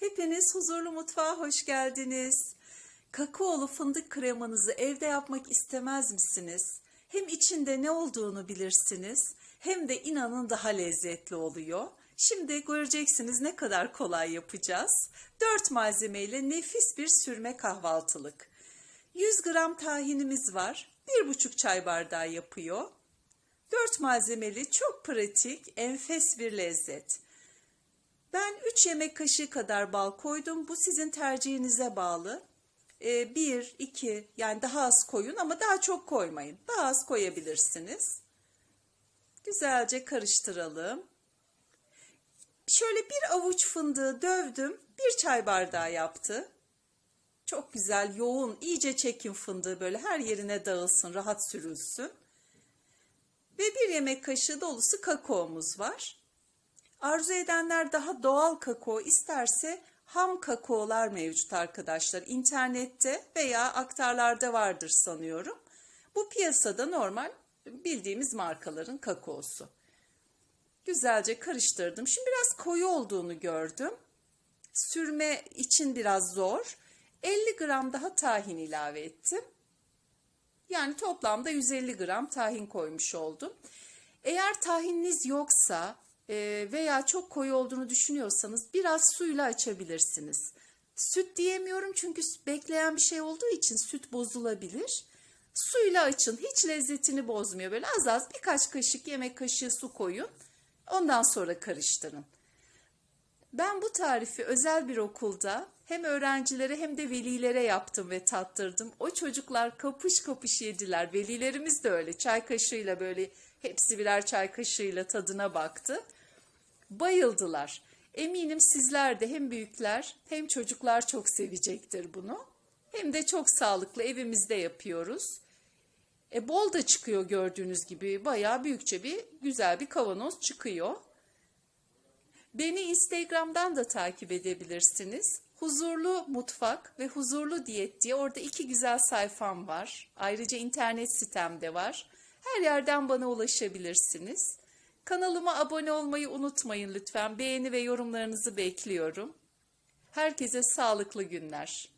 Hepiniz huzurlu mutfağa hoş geldiniz. Kakaolu fındık kremanızı evde yapmak istemez misiniz? Hem içinde ne olduğunu bilirsiniz, hem de inanın daha lezzetli oluyor. Şimdi göreceksiniz ne kadar kolay yapacağız. 4 malzemeyle nefis bir sürme kahvaltılık. 100 gram tahinimiz var. 1,5 çay bardağı yapıyor. 4 malzemeli çok pratik, enfes bir lezzet. Ben 3 yemek kaşığı kadar bal koydum. Bu sizin tercihinize bağlı. 1, 2 yani daha az koyun ama daha çok koymayın. Daha az koyabilirsiniz. Güzelce karıştıralım. Şöyle bir avuç fındığı dövdüm. Bir çay bardağı yaptı. Çok güzel, yoğun, iyice çekin fındığı böyle her yerine dağılsın, rahat sürülsün. Ve bir yemek kaşığı dolusu kakaomuz var. Arzu edenler daha doğal kakao isterse ham kakaolar mevcut arkadaşlar. İnternette veya aktarlarda vardır sanıyorum. Bu piyasada normal bildiğimiz markaların kakaosu. Güzelce karıştırdım. Şimdi biraz koyu olduğunu gördüm. Sürme için biraz zor. 50 gram daha tahin ilave ettim. Yani toplamda 150 gram tahin koymuş oldum. Eğer tahininiz yoksa veya çok koyu olduğunu düşünüyorsanız biraz suyla açabilirsiniz. Süt diyemiyorum çünkü bekleyen bir şey olduğu için süt bozulabilir. Suyla açın hiç lezzetini bozmuyor. Böyle az az birkaç kaşık yemek kaşığı su koyun. Ondan sonra karıştırın. Ben bu tarifi özel bir okulda hem öğrencilere hem de velilere yaptım ve tattırdım. O çocuklar kapış kapış yediler. Velilerimiz de öyle çay kaşığıyla böyle hepsi birer çay kaşığıyla tadına baktı. Bayıldılar. Eminim sizler de hem büyükler hem çocuklar çok sevecektir bunu. Hem de çok sağlıklı evimizde yapıyoruz. E, bol da çıkıyor gördüğünüz gibi. Bayağı büyükçe bir güzel bir kavanoz çıkıyor. Beni Instagram'dan da takip edebilirsiniz. Huzurlu Mutfak ve Huzurlu Diyet diye orada iki güzel sayfam var. Ayrıca internet sitemde var. Her yerden bana ulaşabilirsiniz. Kanalıma abone olmayı unutmayın lütfen. Beğeni ve yorumlarınızı bekliyorum. Herkese sağlıklı günler.